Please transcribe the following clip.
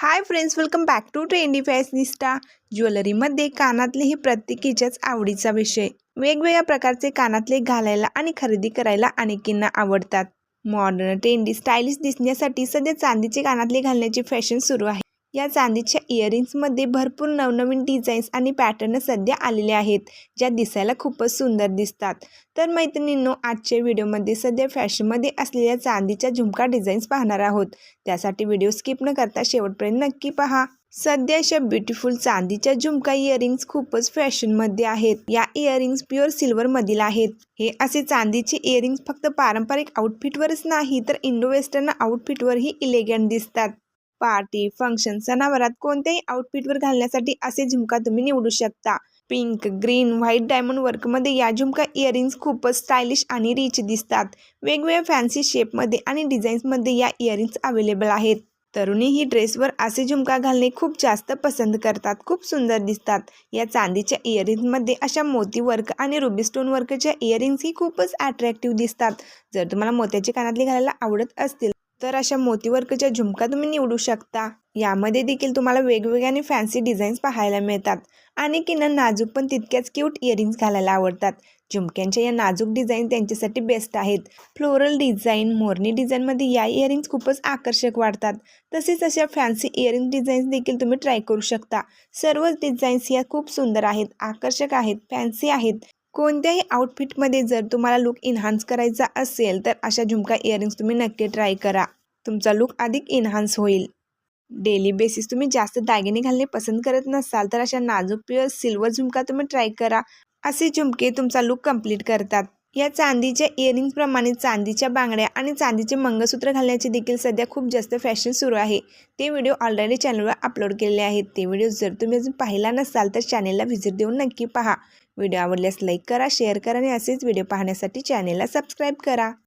Hi friends welcome back to trendy fashionista ज्वेलरीमध्ये कानातले हे प्रत्येकीच्याच आवडीचा विषय. वेगवेगळ्या प्रकारचे कानातले घालायला आणि खरेदी करायला अनेकींना आवडतात. मॉडर्न ट्रेंडी स्टायलिश दिसण्यासाठी सध्या चांदीचे कानातले घालण्याची फॅशन सुरू आहे. या चांदीच्या इयरिंग्समध्ये भरपूर नवनवीन डिझाईन्स आणि पॅटर्न सध्या आलेले आहेत ज्या दिसायला खूपच सुंदर दिसतात. तर मैत्रिणींनो आजच्या व्हिडिओमध्ये सध्या फॅशनमध्ये असलेल्या चांदीच्या झुमका डिझाईन्स पाहणार आहोत. त्यासाठी व्हिडिओ स्किप न करता शेवटपर्यंत नक्की पहा. सध्या अशा ब्युटिफुल चांदीच्या झुमका इयरिंग्स खूपच फॅशनमध्ये आहेत. या इयरिंग्स प्युअर सिल्वरमधील आहेत. हे असे चांदीचे इयरिंग्स फक्त पारंपरिक आउटफिटवरच नाही तर इंडो वेस्टर्न आउटफिटवरही इलेगंट दिसतात. पार्टी फंक्शन सणावरात कोणत्याही आउटफिटवर घालण्यासाठी असे झुमका तुम्ही निवडू शकता. पिंक ग्रीन व्हाईट डायमंड वर्कमध्ये या झुमका इयरिंग्स खूपच स्टायलिश आणि रिच दिसतात. वेगवेगळ्या फॅन्सी शेपमध्ये आणि डिझाईन्समध्ये या इयरिंग्स अवेलेबल आहेत. तरुणी ही ड्रेसवर असे झुमका घालणे खूप जास्त पसंत करतात खूप सुंदर दिसतात. या चांदीच्या इयरिंग्समध्ये अशा मोती वर्क आणि रुबी स्टोन वर्कच्या इयरिंग्सही खूपच अट्रॅक्टिव्ह दिसतात. जर तुम्हाला मोत्याचे कानातले घालायला आवडत असतील तर अशा मोतीवर्कच्या झुमका तुम्ही निवडू शकता. यामध्ये देखील तुम्हाला वेगवेगळ्या आणि फॅन्सी डिझाईन्स पाहायला मिळतात. आणि किंवा नाजूक पण तितक्याच क्यूट इयरिंग्स घालायला आवडतात. झुमक्यांच्या या नाजूक डिझाईन त्यांच्यासाठी बेस्ट आहेत. फ्लोरल डिझाईन मोर्नी डिझाईनमध्ये या इयरिंग्स खूपच आकर्षक वाटतात तसेच अशा फॅन्सी इयरिंग डिझाईन्स देखील तुम्ही ट्राय करू शकता. सर्वच डिझाईन्स या खूप सुंदर आहेत आकर्षक आहेत फॅन्सी आहेत. कोणत्याही आउटफिटमध्ये जर तुम्हाला लुक इन्हान्स करायचा असेल तर अशा झुमका इयरिंग्स तुम्ही नक्की ट्राय करा. तुमचा लुक अधिक इन्हान्स होईल. डेली बेसिस तुम्ही जास्त दागिने घालणे पसंत करत नसाल तर अशा नाजूक प्युअर सिल्वर झुमका तुम्ही ट्राय करा. असे झुमके तुमचा लुक कंप्लीट करतात. या चांदीच्या इयरिंग्सप्रमाणे चांदीच्या बांगड्या आणि चांदीचे मंगळसूत्र घालण्याची देखील सध्या खूप जास्त फॅशन सुरू आहे. ते व्हिडिओ ऑलरेडी चॅनलवर अपलोड केलेले आहेत. ते व्हिडिओ जर तुम्ही अजून पाहिला नसाल तर चॅनेलला व्हिजिट देऊन नक्की पहा. व्हिडिओ आवडल्यास लाईक करा शेअर करा आणि असेच व्हिडिओ पाहण्यासाठी चॅनेलला सबस्क्राईब करा.